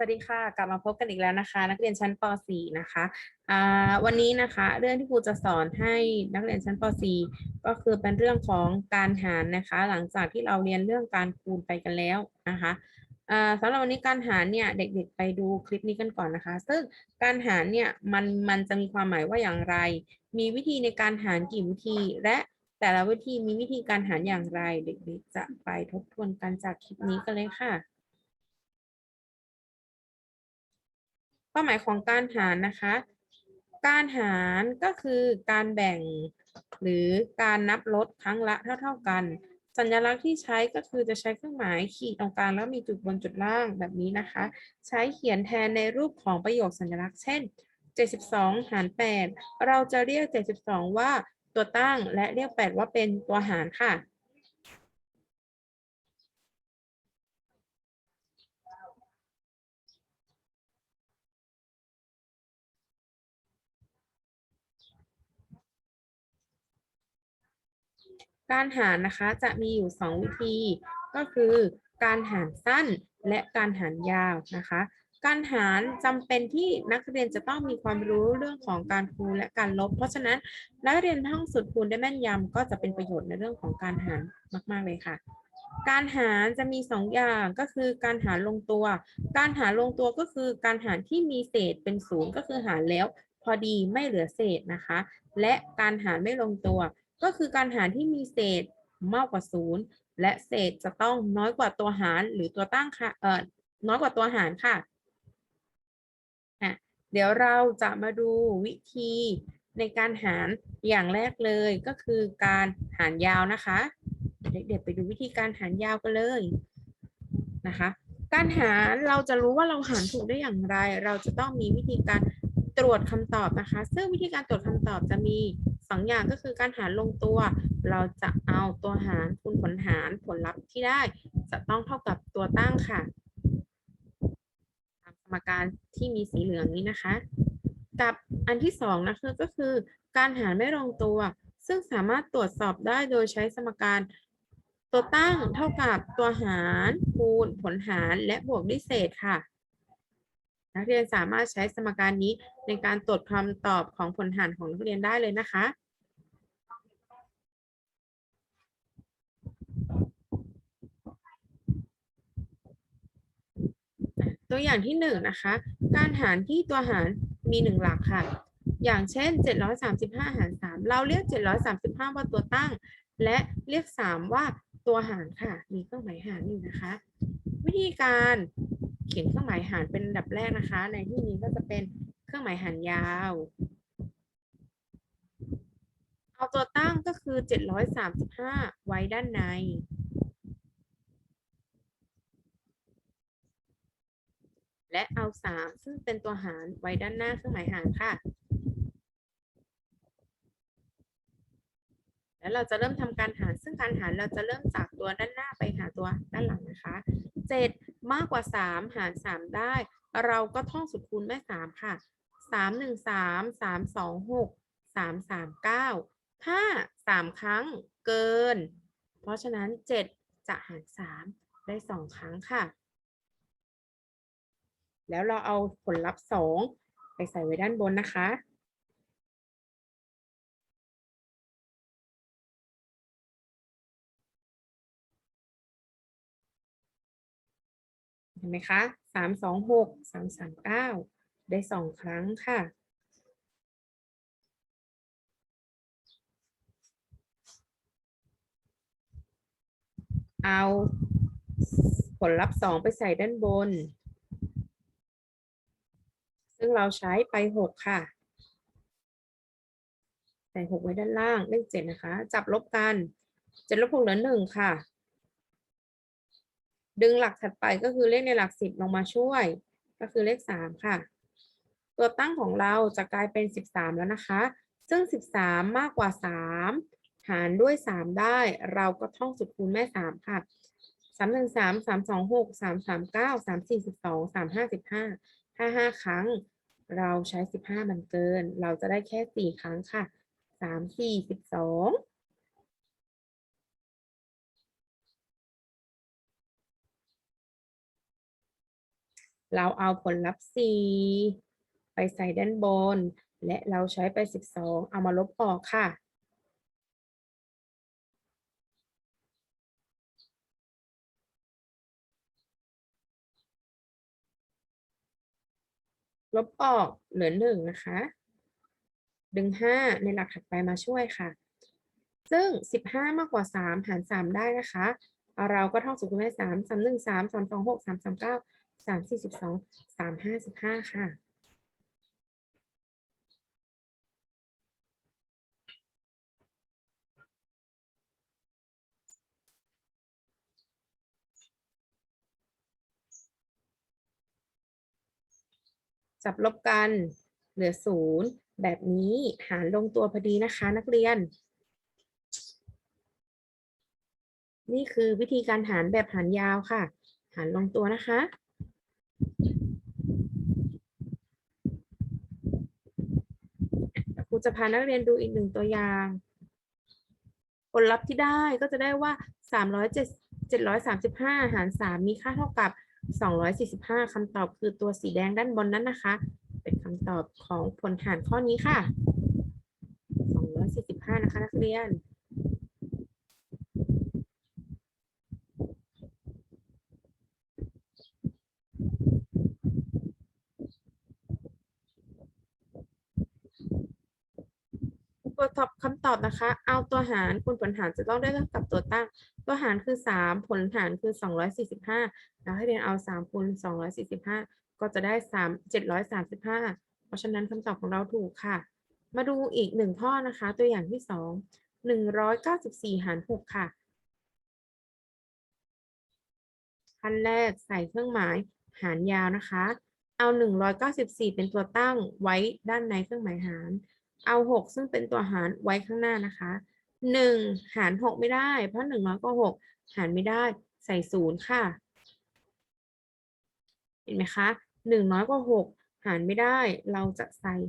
สวัสดีค่ะ กลับมาพบกันอีกแล้วนะคะ นักเรียนชั้นป .4 นะคะวันนี้นะคะเรื่องที่ครูจะสอนให้นักเรียนชั้นป .4 ก็คือเป็นเรื่องของการหารนะคะ หลังจากที่เราเรียนเรื่องการคูณไปกันแล้วนะคะอ่าสำหรับวันนี้การหารเนี่ยเด็กๆไปดูคลิปนี้กันก่อนนะคะ ซึ่งการหารเนี่ยมันมันจะมีความหมายว่าอย่างไร มีวิธีในการหารกี่วิธี และแต่ละวิธีมีวิธีการหารอย่างไร เด็กๆจะไปทบทวนกันจากคลิปนี้กันเลยค่ะ เป้าหมายของการหารนะคะ การหารก็คือการแบ่งหรือการนับลดครั้งละเท่า ๆกัน สัญลักษณ์ที่ใช้ก็คือจะใช้เครื่องหมายขีดตรงกลางแล้วมีจุดบนจุดล่างแบบนี้นะคะ ใช้เขียนแทนในรูปของประโยคสัญลักษณ์เช่น 72 หาร 8 เราจะเรียก 72 ว่าตัวตั้งและเรียก 8 ว่าเป็นตัวหารค่ะ การหารนะคะจะมีอยู่ 2 วิธี ก็คือการหารสั้นและการหารยาวนะคะ การหารจำเป็นที่นักเรียนจะต้องมีความรู้เรื่องของการคูณและการลบ เพราะฉะนั้นนักเรียนท่องสูตรคูณได้แม่นยำก็จะเป็นประโยชน์ในเรื่องของการหารมาก ๆ เลยค่ะการหารจะมี 2 อย่างก็คือการหารลงตัว การหารลงตัวก็คือการหารที่มีเศษเป็นศูนย์ก็คือหารแล้ว พอดีไม่เหลือเศษนะคะ และการหารไม่ลงตัว ก็คือการหารที่มีเศษมากกว่าศูนย์และเศษจะต้องน้อยกว่าตัวหารหรือตัวตั้งค่ะเอ่อน้อยกว่าตัวหารค่ะอะเดี๋ยวเราจะมาดูวิธีในการหารอย่างแรกเลยก็คือการหารยาวนะคะ เด็กๆไปดูวิธีการหารยาวกันเลยนะคะ การหารเราจะรู้ว่าเราหารถูกได้อย่างไร เราจะต้องมีวิธีการตรวจคำตอบนะคะ ซึ่งวิธีการตรวจคำตอบจะมี สองอย่างก็คือการหารลงตัว เราจะเอาตัวหารคูณผลหารผลลัพธ์ที่ได้ จะต้องเท่ากับตัวตั้งค่ะตามสมการที่มีสีเหลืองนี้นะคะ กับอันที่สองนะคะก็คือ การหารไม่ลงตัว ซึ่งสามารถตรวจสอบได้โดยใช้สมการตัวตั้งเท่ากับตัวหารคูณผลหารและบวกด้วยเศษค่ะ นักเรียนสามารถใช้สมการนี้ในการตรวจคำตอบของผลหารของนักเรียนได้เลยนะคะตัวอย่างที่หนึ่งนะคะ การหารที่ตัวหารมีหนึ่งหลักค่ะ อย่างเช่น 735 หาร 3 เราเรียก 735 ว่าตัวตั้ง และเรียก 3 ว่าตัวหารค่ะ มีเครื่องหมายหารอยู่นะคะ วิธีการ เขียนเครื่องหมายหารเป็นอันดับแรกนะคะ ในที่นี้ก็จะเป็นเครื่องหมายหารยาว เอาตัวตั้งก็คือ 735 ไว้ด้านใน และเอา 3 ซึ่งเป็นตัวหารไว้ด้านหน้าเครื่องหมายหารค่ะ แล้วเราจะเริ่มทำการหาร ซึ่งการหารเราจะเริ่มจากตัวด้านหน้าไปหาตัวด้านหลังนะคะ 7 มากกว่า 3 หาร 3 ได้ เราก็ท่องสูตรคูณแม่ 3 ค่ะ 3 1 3 3 2 6 3 3 9 ถ้า 3 ครั้งเกิน เพราะฉะนั้น 7 จะหาร 3 ได้ 2 ครั้งค่ะ แล้วเราเอาผลลัพธ์ 2 ไปใส่ไว้ด้านบนนะคะ ห็นไหมคะสามสองหกสามสามเก้าได้สองครั้งค่ะเอาผลลัพธ์สองไปใส่ด้านบน ซึ่งเราใช้ไปหกค่ะ ใส่หกไว้ด้านล่าง เลขเจ็ดนะคะ จับลบกันเจ็ดลบหกเหลือหนึ่งค่ะ ดึงหลักถัดไปก็คือเลขในหลักสิบลงมาช่วย ก็คือเลขสามค่ะ ตัวตั้งของเราจะกลายเป็นสิบสามแล้วนะคะ ซึ่งสิบสามมากกว่าสามหารด้วยสามได้ เราก็ท่องสูตรคูณแม่สามค่ะสามหนึ่งสามสามสองหกสามสามเก้าสามสี่สิบสองสามห้าสิบห้าห้าห้าครั้ง เราใช้สิบห้ามันเกิน เราจะได้แค่สี่ครั้งค่ะสามสี่สิบสอง เราเอาผลลัพธ์4ไปใส่ด้านบน และเราใช้ไป 12 เอามาลบออกค่ะ ลบออกเหลือหนึ่งนะคะ ดึงห้าในหลักถัดไปมาช่วยค่ะ ซึ่งสิบห้ามากกว่าสามหารสามได้นะคะ เราก็ท่องสูตรคูณแม่สามสามหนึ่งสาม สามสี่สิบสองสามห้าสิบห้าค่ะจับลบกันเหลือศูนย์แบบนี้หารลงตัวพอดีนะคะ นักเรียน นี่คือวิธีการหารแบบหารยาวค่ะ หารลงตัวนะคะครู จะพานักเรียนดูอีกหนึ่งตัวอย่าง ผลลัพธ์ที่ได้ก็จะได้ว่า 307 735 หาร 3 มีค่าเท่ากับ 245คำตอบคือตัวสีแดงด้านบนนั้นนะคะ เป็นคำตอบของผลหารข้อนี้ค่ะ 245 นะคะนักเรียน ตัวตอบคำตอบนะคะ เอาตัวหารคูณผลหารจะต้องได้เท่ากับตัวตั้ง ตัวหารคือ 3 ผลหารคือ 245 แล้วให้เรียนเอา 3 คูณ 245 ก็จะได้ 3 735 เพราะฉะนั้นคำตอบของเราถูกค่ะ มาดูอีกหนึ่งข้อนะคะ ตัวอย่างที่ 2 194 หาร 6 ค่ะ ขั้นแรกใส่เครื่องหมายหารยาวนะคะ เอา 194 เป็นตัวตั้งไว้ด้านในเครื่องหมายหาร เอา 6 ซึ่งเป็นตัวหารไว้ข้างหน้านะคะ 1 หาร 6 ไม่ได้ เพราะ1น้อยกว่า6หารไม่ได้ใส่ 0 ค่ะ เห็นไหมคะ 1 น้อยกว่า 6 หารไม่ได้ เราจะใส่ 0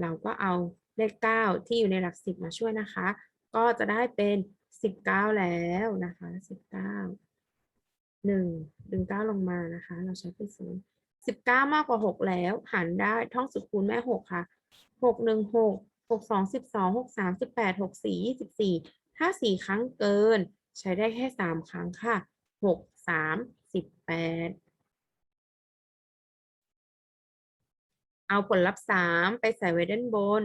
เราก็เอาเลข 9 ที่อยู่ในหลัก 10 มาช่วยนะคะ ก็จะได้เป็น 19 แล้วนะคะ 19 หนึ่งดึงเก้าลงมานะคะ เราใช้เป็นศูนย์สิบเก้ามากกว่าหกแล้วหารได้ท่องสุดคูณแม่หกค่ะหกหนึ่งหกหกสองสิบสองหกสามสิบแปดหกสี่ยี่สิบสี่ถ้าสี่ครั้งเกิน ใช้ได้แค่สามครั้งค่ะหกสามสิบแปดเอาผลลัพธ์สามไปใส่ไว้ด้านบน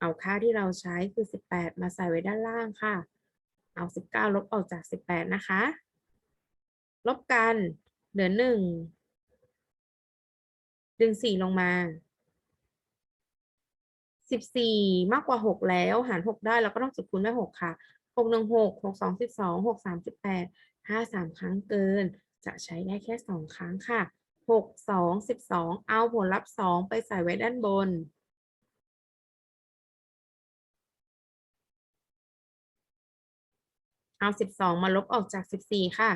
เอาค่าที่เราใช้คือสิบแปดมาใส่ไว้ด้านล่างค่ะ เอา19ลบออกจาก18นะคะ ลบกันเหลือ1ดึง4ลงมา14มากกว่า6แล้วหาร6ได้เราก็ต้องจุดคูณด้วย6ค่ะ6 1 6 6 2 12 6 3 18ถ้า3ครั้งเกิน จะใช้ได้แค่2ครั้งค่ะ6 2 12เอาผลลัพธ์2ไปใส่ไว้ด้านบน เอา 12 มาลบออกจาก 14 ค่ะ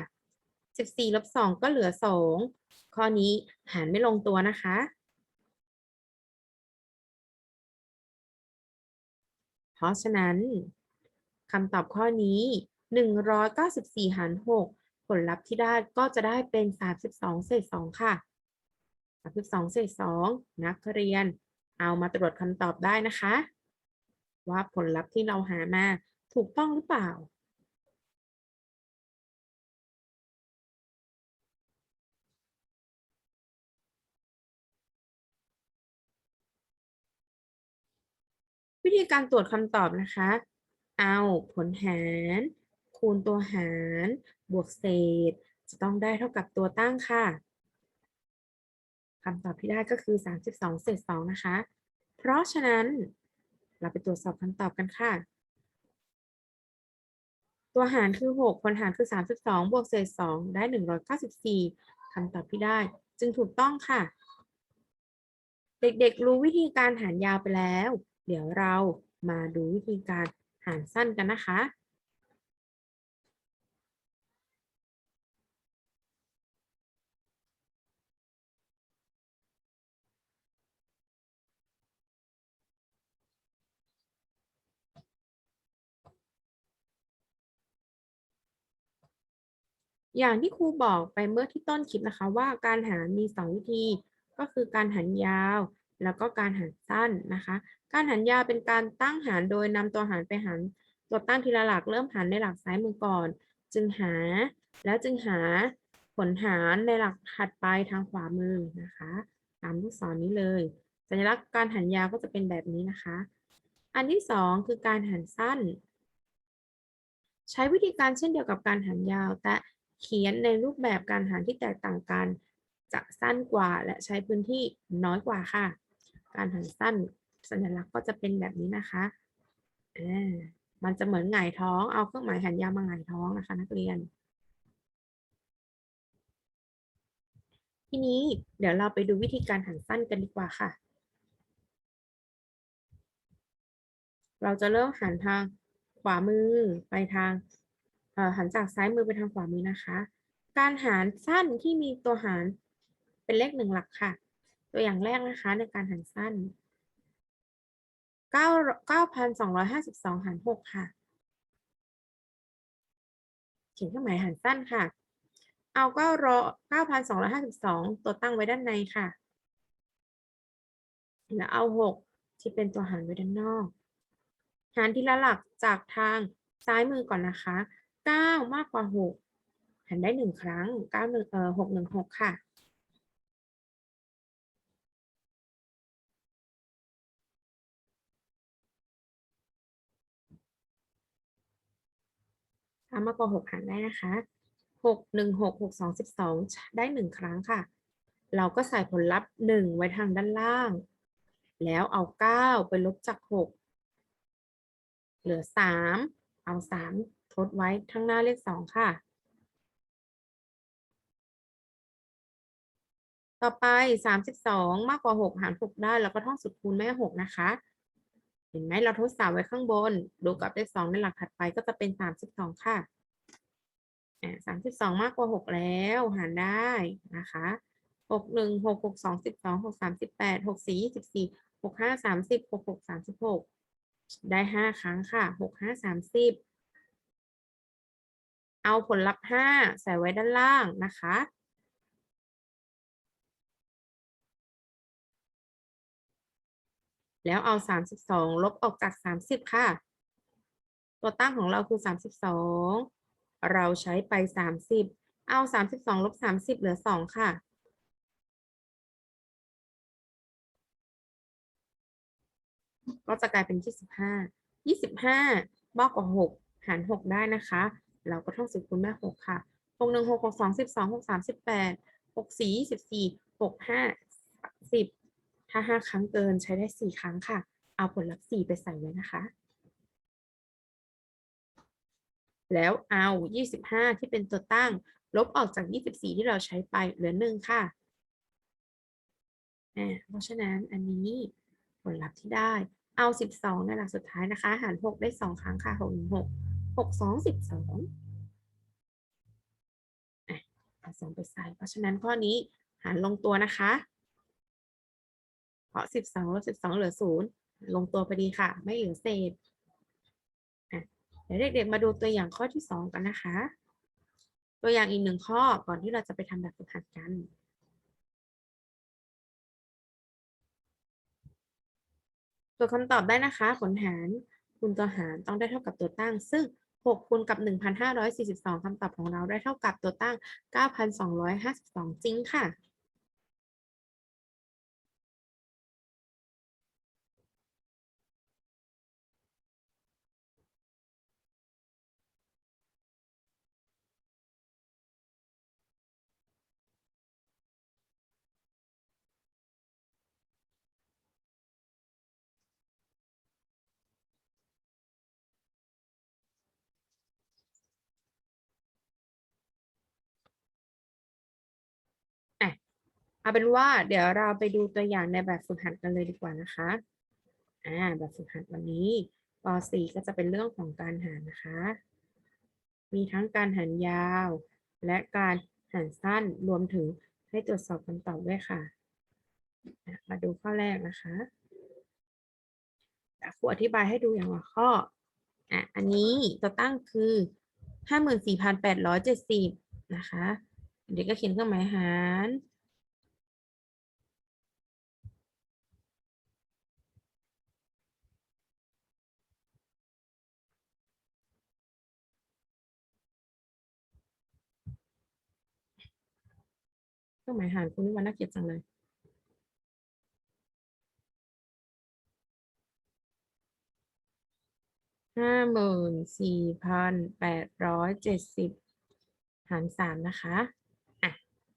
14ลบ2ก็เหลือ 2 ข้อนี้หารไม่ลงตัวนะคะ เพราะฉะนั้นคำตอบข้อนี้ 194 หาร 6 ผลลัพธ์ที่ได้ก็จะได้เป็น 32 เศษ 2 ค่ะ 32 เศษ 2 นักเรียน เอามาตรวจคำตอบได้นะคะ ว่าผลลัพธ์ที่เราหามาถูกต้องหรือเปล่า ธีการตรวจคำตอบนะคะ เอาผลหาร คูณตัวหาร บวกเศษ จะต้องได้เท่ากับตัวตั้งค่ะคำตอบที่ได้ก็คือ 32 เศษ 2 นะคะ เพราะฉะนั้นเราไปตรวจสอบคำตอบกันค่ะ ตัวหารคือ 6 ผลหารคือ 32 บวกเศษ 2 ได้ 194คำตอบที่ได้ จึงถูกต้องค่ะ เด็กๆรู้วิธีการหารยาวไปแล้ว เดี๋ยวเรามาดูวิธีการหารสั้นกันนะคะ อย่างที่ครูบอกไปเมื่อที่ต้นคลิปนะคะ ว่าการหารมี 2 วิธี ก็คือการหารยาว แล้วก็การหารสั้นนะคะ การหารยาวเป็นการตั้งหารโดยนำตัวหารไปหารตัวตั้งทีละหลักเริ่มหารในหลักซ้ายมือก่อน จึงหา แล้วจึงหาผลหารในหลักถัดไปทางขวามือนะคะ ตามลูกศรนี้เลย สัญลักษณ์การหารยาวก็จะเป็นแบบนี้นะคะ อันที่สองคือการหารสั้น ใช้วิธีการเช่นเดียวกับการหารยาว แต่เขียนในรูปแบบการหารที่แตกต่างกันจะสั้นกว่าและใช้พื้นที่น้อยกว่าค่ะ การหารสั้นสัญลักษณ์ก็จะเป็นแบบนี้นะคะมันจะเหมือนหงายท้อง เอาเครื่องหมายหารยาวมาหงายท้องนะคะ นักเรียน ทีนี้เดี๋ยวเราไปดูวิธีการหารสั้นกันดีกว่าค่ะ เราจะเริ่มหันทางขวามือไปทางหันจากซ้ายมือไปทางขวามือนะคะ การหารสั้นที่มีตัวหารเป็นเลขหนึ่งหลักค่ะ ตัวอย่างแรกนะคะในการหารสั้นเก้าเก้าพันสองร้อยห้าสิบสองหารหกค่ะ เขียนเครื่องหมายหารสั้นค่ะ เอาเก้ารอเก้าพันสองร้อยห้าสิบสองตัวตั้งไว้ด้านในค่ะ แล้วเอาหกที่เป็นตัวหารไว้ด้านนอก หารทีละหลักจากทางซ้ายมือก่อนนะคะเก้ามากกว่าหกหารได้หนึ่งครั้งเก้าหนึ่งเอ่อหกหนึ่งหกค่ะ ถ้ามากกว่าหกหารได้นะคะหกหนึ่งหกหกสองสิบสองได้หนึ่งครั้งค่ะ เราก็ใส่ผลลัพธ์หนึ่งไว้ทางด้านล่าง แล้วเอาเก้าไปลบจากหกเหลือสามเอาสามทดไว้ข้างหน้าเลขสองค่ะ ต่อไปสามสิบสองมากกว่าหกหารหกได้เราก็ท่องสูตรคูณแม่หกนะคะ ห็นไหมเราทดสามไว้ข้างบน ดูกับเลขสองในหลักถัดไปก็จะเป็นสามสิบสองค่ะสามสิบสองมากกว่าหกแล้ว หารได้นะคะหกหนึ่งหกหกสองสิบสองหกสามสิบแปดหกสี่ยี่สิบสี่หกห้าสามสิบหกหกสามสิบหกได้ห้าครั้งค่ะหกห้าสามสิบเอาผลลัพธ์ห้าใส่ไว้ด้านล่างนะคะ แล้วเอา 32 ลบออกจาก 30 ค่ะ ตัวตั้งของเราคือ 32 เราใช้ไป 30 เอา 32 ลบ 30 เหลือ 2 ค่ะ ก็จะกลายเป็น 25 25มากกว่า6หาร 6 ได้นะคะ เราก็ท่องสูตรคูณแม่ 6 ค่ะ 6 1 6 6 2 12 6 3 18 6 4 24 6 5 10 ถ้า 5 ครั้งเกินใช้ได้ 4 ครั้งค่ะ เอาผลลัพธ์ 4 ไปใส่ไว้นะคะ แล้วเอา 25 ที่เป็นตัวตั้ง ลบออกจาก 24 ที่เราใช้ไปเหลือ 1 ค่ะอ่าเพราะฉะนั้นอันนี้ผลลัพธ์ที่ได้เอา 12 ในหลักสุดท้ายนะคะ หาร 6 ได้ 2 ครั้งค่ะ 6 1 6 6 2 12อะเอา2ไปใส่ เพราะฉะนั้นข้อนี้หารลงตัวนะคะ ราะ12ลบ12เหลือ0ลงตัวพอดีค่ะ ไม่เหลือเศษเดี๋ยวเด็กๆมาดูตัวอย่างข้อที่2กันนะคะ ตัวอย่างอีกหนึ่งข้อก่อนที่เราจะไปทำแบบฝึกหัดกันตัวคำตอบได้นะคะผลหารคูณตัวหารต้องได้เท่ากับตัวตั้ง ซึ่ง 6คูณกับ 1,542คำตอบของเราได้เท่ากับตัวตั้ง 9,252 จริงค่ะ เอาเป็นว่าเดี๋ยวเราไปดูตัวอย่างในแบบฝึกหัดกันเลยดีกว่านะคะอ่าแบบฝึกหัดวันนี้ป .4 ก็จะเป็นเรื่องของการหารนะคะ มีทั้งการหารยาว และการหารสั้นรวมถึงให้ตรวจสอบคำตอบด้วยค่ะ มาดูข้อแรกนะคะครูอธิบายให้ดูอย่างละข้ออะอันนี้ตัวตั้งคือ 54,870 นะคะ เด็กก็เขียนเครื่องหมายหาร เครื่องหมายหารคุณนี่วันน่าเกลียดจังเลยห้าหมื่นสี่พันแปดร้อยเจ็ดสิบหารสามนะคะอะ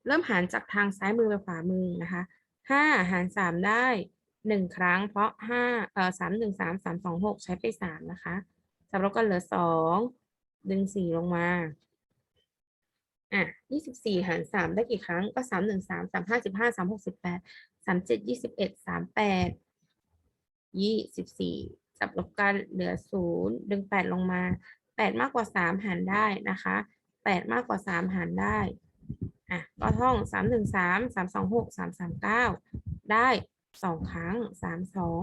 เริ่มหารจากทางซ้ายมือไปขวามือนะคะห้าหารสามได้หนึ่งครั้ง เพราะห้าเอ่อสามหนึ่งสามสามสองหกใช้ไปสามนะคะสามลบกันเหลือสองดึงสี่ลงมา อะยี่สิบสี่หารสามได้กี่ครั้ง ก็สามหนึ่งสามสามห้าสิบห้าสามหกสิบแปดสามเจ็ดยี่สิบเอ็ดสามแปดยี่สิบสี่จับลบกันเหลือศูนย์ดึงแปดลงมาแปดมากกว่าสามหารได้นะคะแปดมากกว่าสามหารได้อะก็ท่องสามหนึ่งสามสามสองหกสามสามเก้าได้สองครั้งสามสอง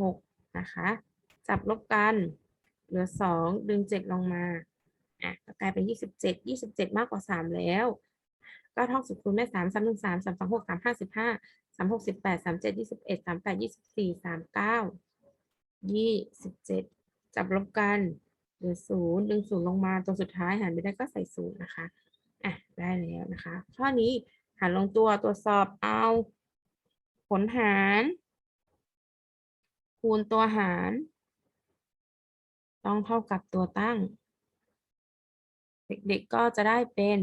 หกนะคะ จับลบกัน เหลือสองดึงเจ็ดลงมา อะกลายเป็นยี่สิบเจ็ดยี่สิบเจ็ดมากกว่าสามแล้วก็ท่องสุดคูณได้สามสามหนึ่งสามสามสองหกสามห้าสิบห้าสามหกสิบแปดสามเจ็ดยี่สิบเอ็ดสามแปดยี่สิบสี่สามเก้ายี่สิบเจ็ดจับลบกันเหลือศูนย์ดึงศูนย์ลงมาตรงสุดท้ายหารไม่ได้ก็ใส่ศูนย์นะคะอะได้แล้วนะคะ ข้อนี้หารลงตัวตรวจสอบเอา ผลหาร คูณตัวหาร ต้องเท่ากับตัวตั้ง เด็กๆก็จะได้เป็น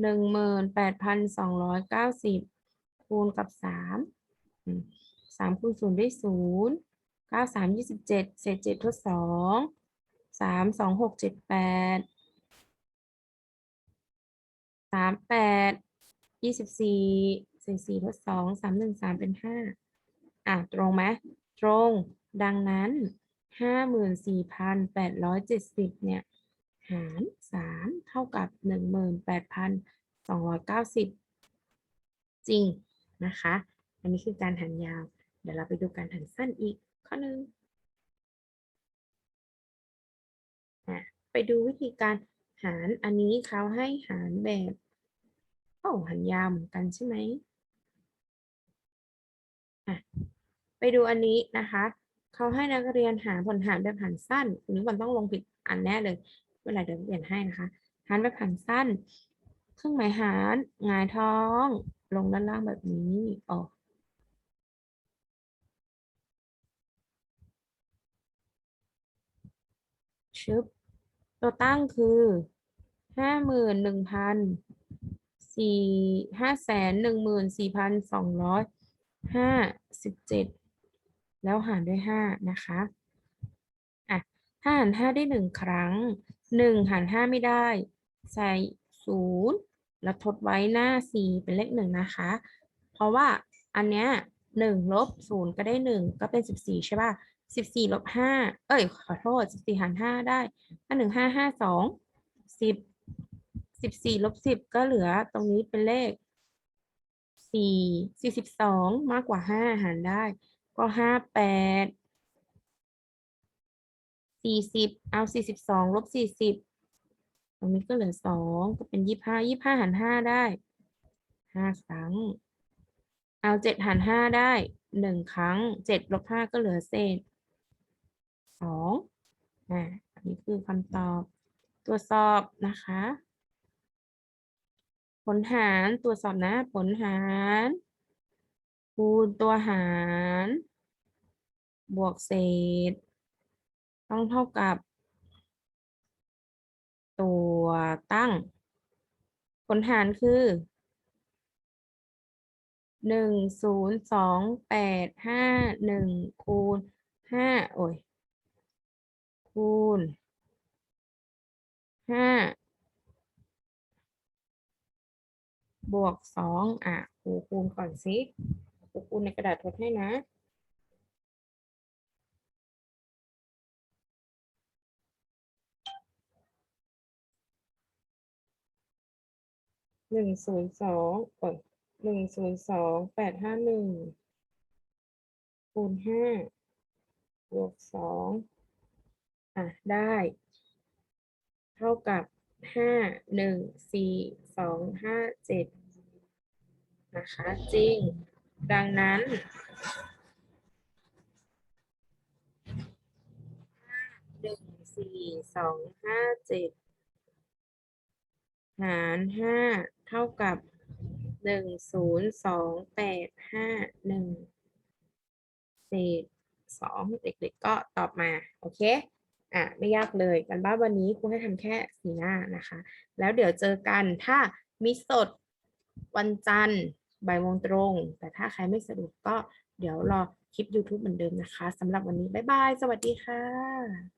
หนึ่งหมื่นแปดพันสองร้อยเก้าสิบคูณกับสามสามคูณศูนย์ได้ศูนย์เก้าสามยี่สิบเจ็ดเศษเจ็ดทดสองสามสองหกเจ็ดแปดสามแปดยี่สิบสี่เศษสี่ทดสองสามหนึ่งสามเป็นห้าอะ ตรงไหมตรงดังนั้นห้าหมื่นสี่พันแปดร้อยเจ็ดสิบเนี่ย หารสามเท่ากับหนึ่งหมื่นแปดพันสองร้อยเก้าสิบจริงนะคะ อันนี้คือการหันยาว เดี๋ยวเราไปดูการหันสั้นอีกข้อหนึ่งอะไปดูวิธีการหารอันนี้เขาให้หารแบบโอ้หันยาวเหมือนกันใช่ไหมอะไปดูอันนี้นะคะ เขาให้นักเรียนหาผลหารแบบหันสั้นคุณนึกมันต้องลงผิดอันแน่เลย เวลาเดี๋ยวเปลี่ยนให้นะคะหารแบบหันสั้น เครื่องหมายหารหงายท้อง ลงด้านล่างแบบนี้ออกชึบตัวตั้งคือห้าหมื่นหนึ่งพันสี่ห้าแสนหนึ่งหมื่นสี่พันสองร้อยห้าสิบเจ็ดแล้วหารด้วยห้านะคะอะถ้าหารห้าได้หนึ่งครั้ง หนึ่งหารห้าไม่ได้ ใส่ศูนย์แล้วทดไว้หน้าสี่เป็นเลขหนึ่งนะคะ เพราะว่าอันเนี้ยหนึ่งลบศูนย์ก็ได้หนึ่งก็เป็นสิบสี่ใช่ป่ะสิบสี่ลบห้าเอ้ย ขอโทษสิบสี่หารห้าได้ห้าหนึ่งห้าห้าสองสิบสิบสี่ลบสิบก็เหลือตรงนี้เป็นเลขสี่สี่สิบสองมากกว่าห้าหารได้ ก็ห้าแปด สี่สิบเอาสี่สิบสองลบสี่สิบตรงนี้ก็เหลือสองก็เป็นยี่ห้ายี่ห้าหารห้าได้ห้าครั้ง เอาเจ็ดหารห้าได้หนึ่งครั้งเจ็ดลบห้าก็เหลือเศษสองอ่าอันนี้คือคำตอบตรวจสอบนะคะ ผลหารตรวจสอบนะ ผลหารคูณตัวหาร บวกเศษ ต้องเท่ากับ ตัวตั้ง ผลหารคือหนึ่งศูนย์สองแปดห้าหนึ่งคูณห้าโอ้ยคูณห้าบวกสองอะครูคูณก่อนสิครูคูณในกระดาษทดให้นะ หนึ่งศูนย์สองโอ้ยหนึ่งศูนย์สองแปดห้าหนึ่งคูณห้าบวกสองอะ ได้ เท่ากับห้าหนึ่งสี่สองห้าเจ็ดนะคะ จริง ดังนั้นหนึ่งสี่สองห้าเจ็ดหารห้า เท่ากับหนึ่งศูนย์สองแปดห้าหนึ่งเศษสองเด็กๆก็ตอบมา โอเค อะ ไม่ยากเลยกันบ้านวันนี้ครูให้ทำแค่สีหน้านะคะ แล้วเดี๋ยวเจอกันถ้ามีสดวันจันทร์บ่ายโมงตรง แต่ถ้าใครไม่สะดวกก็เดี๋ยวรอคลิป YouTube เหมือนเดิมนะคะสำหรับวันนี้ บ๊ายบาย สวัสดีค่ะ